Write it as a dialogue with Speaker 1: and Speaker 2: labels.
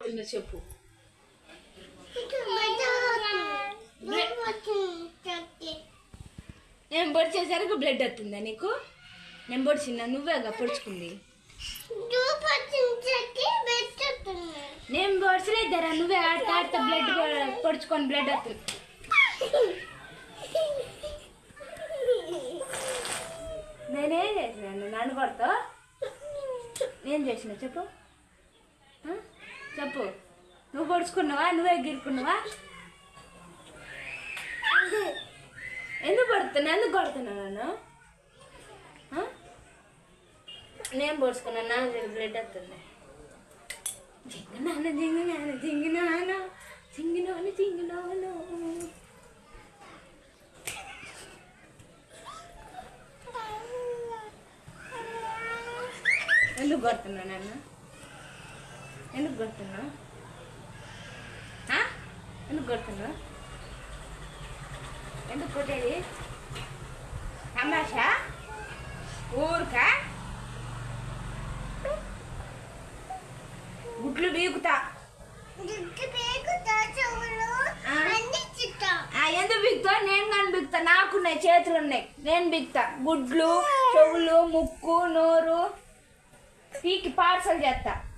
Speaker 1: ఉందో చెప్పు నేను పొడిచేసరికి బ్లడ్ వస్తుందా నీకు? నేను పొడిచిందా? నువ్వేగా పొడుచుకుంది. నేను పొడిచలేదరా నువ్వే ఆడతా ఆడతా బ్లడ్ పొడుచుకొని బ్లడ్ వస్తుంది. నేనేం చేసినాను నన్ను కొడతా ఏం చేసిన చెప్పు? చెప్పు. నువ్వు పొడుచుకున్నావా? నువ్వే గిరుకున్నావా ఎందుకు పడుతున్నా ఎందుకు కొడుతున్నావు నన్ను? నేను పొడుచుకున్నాను నా బ్లడ్ వస్తుంది. జింగినాను జింగినాను జింగినాను జింగినాను జింగినాను. ఎందుకు కొడుతున్నావు నన్ను? ఎందుకు కొడుతున్నావు? ఆ? ఎందుకు కొడుతున్నావు? ఎందుకు కొట్టేది? తమాషా ఊరుకా? గుడ్లు బీగుతా. ఆ, ఎందుకు బిగుతా? నేను కానీ బిగుతా. నాకున్నాయి చేతులు ఉన్నాయి నేను బిగుతా. గుడ్లు చెవులు ముక్కు నోరు. పీకి పార్సల్ చేస్తా.